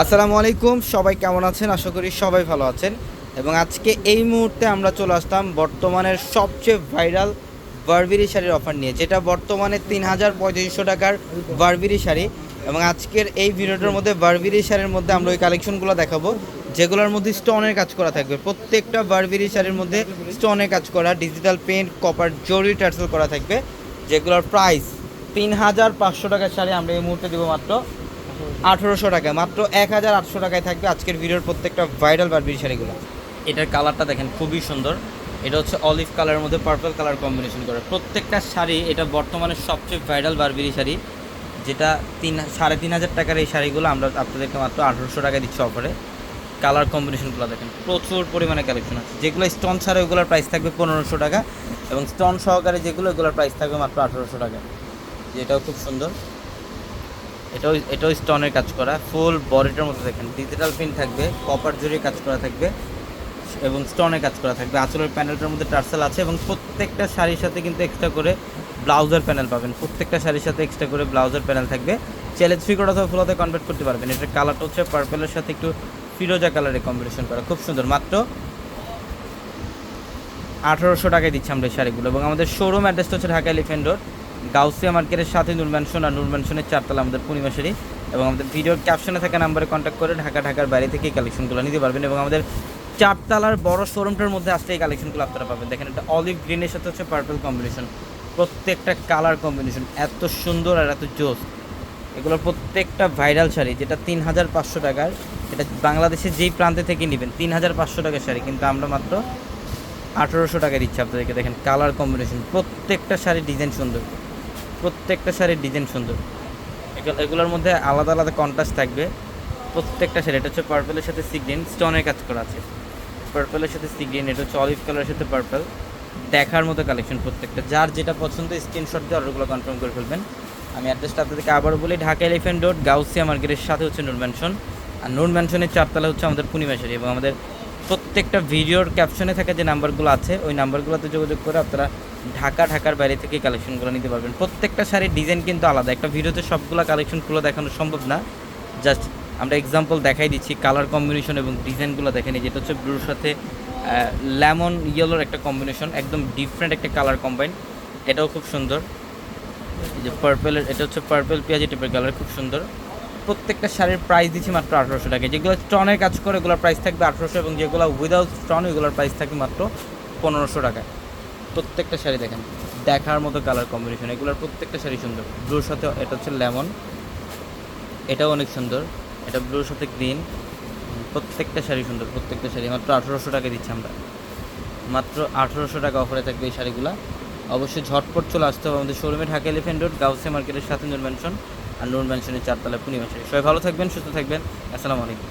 আসসালামু আলাইকুম, সবাই কেমন আছেন? আশা করি সবাই ভালো আছেন। এবং আজকে এই মুহূর্তে আমরা চলে আসলাম বর্তমানের সবচেয়ে ভাইরাল বারবিরি শাড়ির অফার নিয়ে, যেটা বর্তমানে তিন হাজার পঁয়ত্রিশশো টাকার বারবিরি শাড়ি। এবং আজকের এই ভিডিওটার মধ্যে বারবিরি শাড়ির মধ্যে আমরা ওই কালেকশনগুলো দেখাবো, যেগুলোর মধ্যে স্টোনের কাজ করা থাকবে। প্রত্যেকটা বারবিরি শাড়ির মধ্যে স্টোনের কাজ করা, ডিজিটাল পেন্ট কপার জরি, টার্সেল করা থাকবে, যেগুলোর প্রাইস তিন হাজার পাঁচশো টাকার শাড়ি আমরা এই মুহূর্তে দেবো মাত্র। আঠেরোশো টাকায় মাত্র এক হাজার আটশো টাকায় থাকবে আজকের ভিডিওর প্রত্যেকটা ভাইরাল বারবিরি শাড়িগুলো। এটার কালারটা দেখেন, খুবই সুন্দর। এটা হচ্ছে অলিভ কালারের মধ্যে পার্পল কালার কম্বিনেশন করে। প্রত্যেকটা শাড়ি, এটা বর্তমানে সবচেয়ে ভাইরাল বারবিরি শাড়ি, যেটা তিন, সাড়ে তিন হাজার টাকার এই শাড়িগুলো আমরা আপনাদেরকে মাত্র আঠেরোশো টাকায় দিচ্ছি অফারে কালার কম্বিনেশনগুলো দেখেন, প্রচুর পরিমাণে কালেকশন আছে। যেগুলো স্টোন ছাড়া ওগুলোর প্রাইস থাকবে পনেরোশো টাকা এবং স্টোন সহকারে যেগুলো ওগুলোর প্রাইস থাকবে মাত্র আঠেরোশো টাকা। যেটাও খুব সুন্দর। এটাও এটাও স্টোনের কাজ করা ফুল বডিটার মধ্যে দেখেন। ডিজিটাল প্রিন্ট থাকবে কপার জুড়ে কাজ করা থাকবে, এবং স্টোনের কাজ করা থাকবে। আঁচলের প্যানেলটার মধ্যে টার্সেল আছে, এবং প্রত্যেকটা শাড়ির সাথে কিন্তু এক্সট্রা করে ব্লাউজার প্যানেল পাবেন। প্রত্যেকটা শাড়ির সাথে এক্সট্রা করে ব্লাউজার প্যানেল থাকবে। চ্যালেঞ্জ থ্রি কোড অথবা ফুলাতে কনভার্ট করতে পারবেন। এটার কালারটা হচ্ছে পার্পেলের সাথে একটু ফিরোজা কালারে কম্বিনেশন করা। খুব সুন্দর। মাত্র আঠারোশো টাকায় দিচ্ছি আমরা এই শাড়িগুলো। এবং আমাদের শোরুম অ্যাড্রেসটা হচ্ছে ঢাকা এলিফেন্ট রোড গাউসিয়া মার্কেটের সাথে নূর ম্যানশন আর নূর ম্যানশনের চারতলা আমাদের পূর্ণিমা শাড়ি এবং আমাদের ভিডিওর ক্যাপশনে থাকা নাম্বারে কন্ট্যাক্ট করে ঢাকা, ঢাকার বাইরে থেকে কালেকশনগুলো নিতে পারবেন এবং আমাদের চারতলার বড় শোরুমটার মধ্যে আসলে এই কালেকশনগুলো আপনারা পাবেন। দেখেন এটা অলিভ গ্রিনের সাথে হচ্ছে পার্পল কম্বিনেশন প্রত্যেকটা কালার কম্বিনেশন এত সুন্দর আর এত জোস। এগুলোর প্রত্যেকটা ভাইরাল শাড়ি, যেটা তিন হাজার পাঁচশো টাকার, এটা বাংলাদেশের যেই প্রান্তে থেকে নেবেন তিন হাজার পাঁচশো টাকার শাড়ি। কিন্তু আমরা মাত্র আঠেরোশো টাকা দিচ্ছি আপনাদেরকে। দেখেন কালার কম্বিনেশন প্রত্যেকটা শাড়ির ডিজাইন সুন্দর। প্রত্যেকটা শাড়ির ডিজাইন সুন্দর। এগুলোর মধ্যে আলাদা আলাদা কন্ট্রাস্ট থাকবে। প্রত্যেকটা শাড়ি, এটা হচ্ছে পার্পেলের সাথে সিগ্রিন স্টোনের কাজ করা আছে। পার্পেলের সাথে সিগ্রিন এটা হচ্ছে অলিভ কালারের সাথে পার্পল দেখার মতো কালেকশন প্রত্যেকটা। যার যেটা পছন্দ স্ক্রিনশট দিয়ে অর্ডারগুলো কনফার্ম করে ফেলবেন। আমি অ্যাড্রেসটা আপনাদেরকে আবারও বলি, ঢাকা এলিফেন্ট রোড গাউসিয়া মার্কেটের সাথে হচ্ছে নূর ম্যানশন আর নূর ম্যানশনের চারতলা হচ্ছে আমাদের পূর্ণিমা শাড়ি এবং আমাদের প্রত্যেকটা ভিডিওর ক্যাপশনে থাকা যে নাম্বারগুলো আছে, ওই নাম্বারগুলোতে যোগাযোগ করে আপনারা ঢাকা, ঢাকার বাইরে থেকে কালেকশনগুলো নিতে পারবেন। প্রত্যেকটা শাড়ির ডিজাইন কিন্তু আলাদা। একটা ভিডিওতে সবগুলো কালেকশনগুলো দেখানো সম্ভব না। জাস্ট আমরা এক্সাম্পল দেখাই দিচ্ছি কালার কম্বিনেশন এবং ডিজাইনগুলো দেখেনি যেটা হচ্ছে ব্লুর সাথে লেমন ইয়েলোর একটা কম্বিনেশন একদম ডিফারেন্ট একটা কালার কম্বাইন এটাও খুব সুন্দর। যে পার্পেলের এটা হচ্ছে পার্পেল পেঁয়াজি টাইপের কালার খুব সুন্দর। প্রত্যেকটা শাড়ির প্রাইস দিচ্ছি মাত্র আঠারোশো টাকা যেগুলো স্টনের কাজ করে, এগুলোর প্রাইস থাকবে আঠারোশো এবং যেগুলো উইদাউট স্টন ওইগুলোর প্রাইস থাকবে মাত্র পনেরোশো টাকায়। প্রত্যেকটা শাড়ি দেখেন, দেখার মতো কালার কম্বিনেশন এগুলোর প্রত্যেকটা শাড়ি সুন্দর। ব্লুর সাথে এটা হচ্ছে লেমন এটাও অনেক সুন্দর। এটা ব্লুর সাথে গ্রিন প্রত্যেকটা শাড়ি সুন্দর, প্রত্যেকটা শাড়ি। মাত্র আঠারোশো টাকা দিচ্ছি আমরা। মাত্র আঠারোশো টাকা অফারে থাকবে এই শাড়িগুলো। অবশ্যই ঝটপট চলে আসতে হবে আমাদের শোরুমে ঢাকা এলিফেন্ট রোড গাউসে মার্কেটের সাথে নূর ম্যানশন আর নুন ম্যানশনের চারতলা পুনি শাড়ি সবাই ভালো থাকবেন সুস্থ থাকবেন। আসসালামু আলাইকুম।